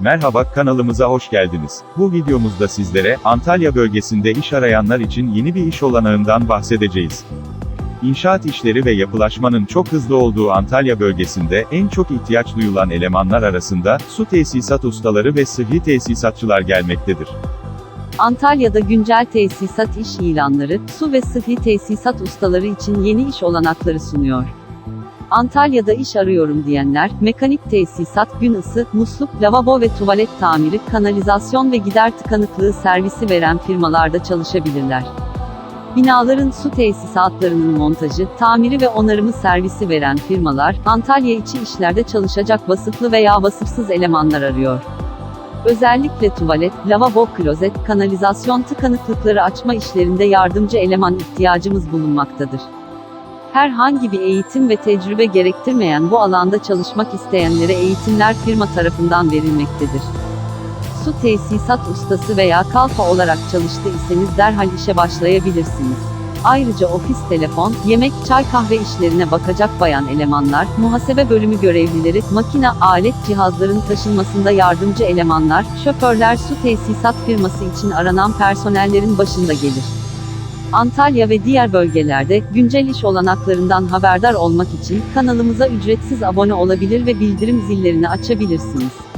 Merhaba, kanalımıza hoş geldiniz. Bu videomuzda sizlere, Antalya bölgesinde iş arayanlar için yeni bir iş olanağından bahsedeceğiz. İnşaat işleri ve yapılaşmanın çok hızlı olduğu Antalya bölgesinde, en çok ihtiyaç duyulan elemanlar arasında, su tesisat ustaları ve sıhhi tesisatçılar gelmektedir. Antalya'da güncel tesisat iş ilanları, su ve sıhhi tesisat ustaları için yeni iş olanakları sunuyor. Antalya'da iş arıyorum diyenler, mekanik tesisat, gün ısı, musluk, lavabo ve tuvalet tamiri, kanalizasyon ve gider tıkanıklığı servisi veren firmalarda çalışabilirler. Binaların su tesisatlarının montajı, tamiri ve onarımı servisi veren firmalar, Antalya içi işlerde çalışacak vasıflı veya vasıfsız elemanlar arıyor. Özellikle tuvalet, lavabo, klozet, kanalizasyon tıkanıklıkları açma işlerinde yardımcı eleman ihtiyacımız bulunmaktadır. Herhangi bir eğitim ve tecrübe gerektirmeyen bu alanda çalışmak isteyenlere eğitimler firma tarafından verilmektedir. Su tesisat ustası veya kalfa olarak çalıştıysanız derhal işe başlayabilirsiniz. Ayrıca ofis telefon, yemek, çay kahve işlerine bakacak bayan elemanlar, muhasebe bölümü görevlileri, makine, alet cihazların taşınmasında yardımcı elemanlar, şoförler su tesisat firması için aranan personellerin başında gelir. Antalya ve diğer bölgelerde güncel iş olanaklarından haberdar olmak için kanalımıza ücretsiz abone olabilir ve bildirim zillerini açabilirsiniz.